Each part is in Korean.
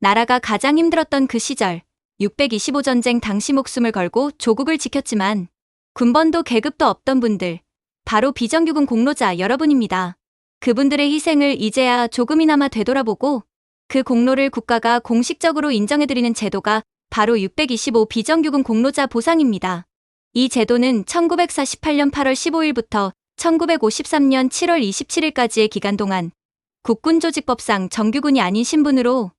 나라가 가장 힘들었던 그 시절 625 전쟁 당시 목숨을 걸고 조국을 지켰지만 군번도 계급도 없던 분들 바로 비정규군 공로자 여러분입니다. 그분들의 희생을 이제야 조금이나마 되돌아보고 그 공로를 국가가 공식적으로 인정해드리는 제도가 바로 625 비정규군 공로자 보상입니다. 이 제도는 1948년 8월 15일부터 1953년 7월 27일까지의 기간 동안 국군 조직법상 정규군이 아닌 신분으로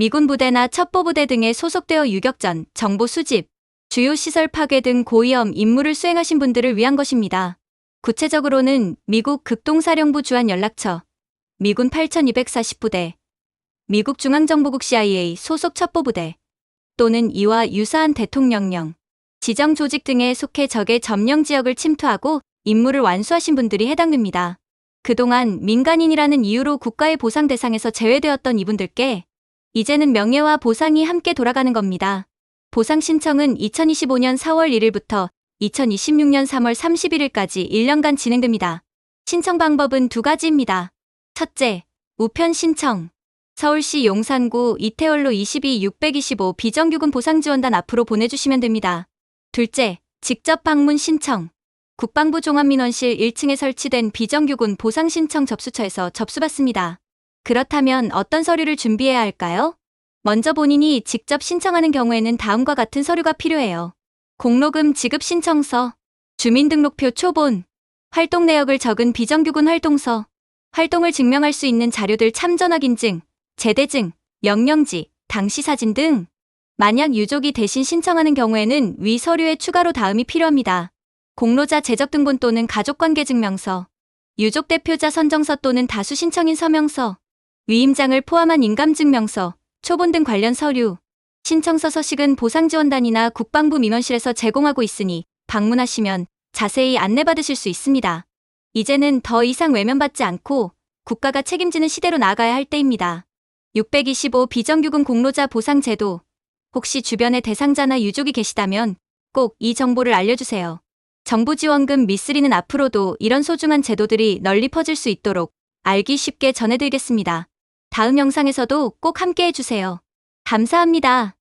미군 부대나 첩보부대 등에 소속되어 유격전, 정보 수집, 주요 시설 파괴 등 고위험 임무를 수행하신 분들을 위한 것입니다. 구체적으로는 미국 극동사령부 주한 연락처, 미군 8240부대, 미국 중앙정보국 CIA 소속 첩보부대, 또는 이와 유사한 대통령령, 지정 조직 등에 속해 적의 점령 지역을 침투하고 임무를 완수하신 분들이 해당됩니다. 그동안 민간인이라는 이유로 국가의 보상 대상에서 제외되었던 이분들께 이제는 명예와 보상이 함께 돌아가는 겁니다. 보상 신청은 2025년 4월 1일부터 2026년 3월 31일까지 1년간 진행됩니다. 신청 방법은 두 가지입니다. 첫째, 우편 신청. 서울시 용산구 이태원로 22 625 비정규군 보상지원단 앞으로 보내주시면 됩니다. 둘째, 직접 방문 신청. 국방부 종합민원실 1층에 설치된 비정규군 보상신청 접수처에서 접수받습니다. 그렇다면 어떤 서류를 준비해야 할까요? 먼저 본인이 직접 신청하는 경우에는 다음과 같은 서류가 필요해요. 공로금 지급 신청서, 주민등록표 초본, 활동 내역을 적은 비정규군 활동서, 활동을 증명할 수 있는 자료들 참전학 인증, 제대증, 명령지, 당시 사진 등 만약 유족이 대신 신청하는 경우에는 위 서류에 추가로 다음이 필요합니다. 공로자 재적등본 또는 가족관계 증명서, 유족 대표자 선정서 또는 다수 신청인 서명서, 위임장을 포함한 인감증명서, 초본 등 관련 서류, 신청서 서식은 보상지원단이나 국방부 민원실에서 제공하고 있으니 방문하시면 자세히 안내받으실 수 있습니다. 이제는 더 이상 외면받지 않고 국가가 책임지는 시대로 나아가야 할 때입니다. 625 비정규군 공로자 보상 제도 혹시 주변에 대상자나 유족이 계시다면 꼭 이 정보를 알려주세요. 정부 지원금 미쓰리는 앞으로도 이런 소중한 제도들이 널리 퍼질 수 있도록 알기 쉽게 전해드리겠습니다. 다음 영상에서도 꼭 함께 해주세요. 감사합니다.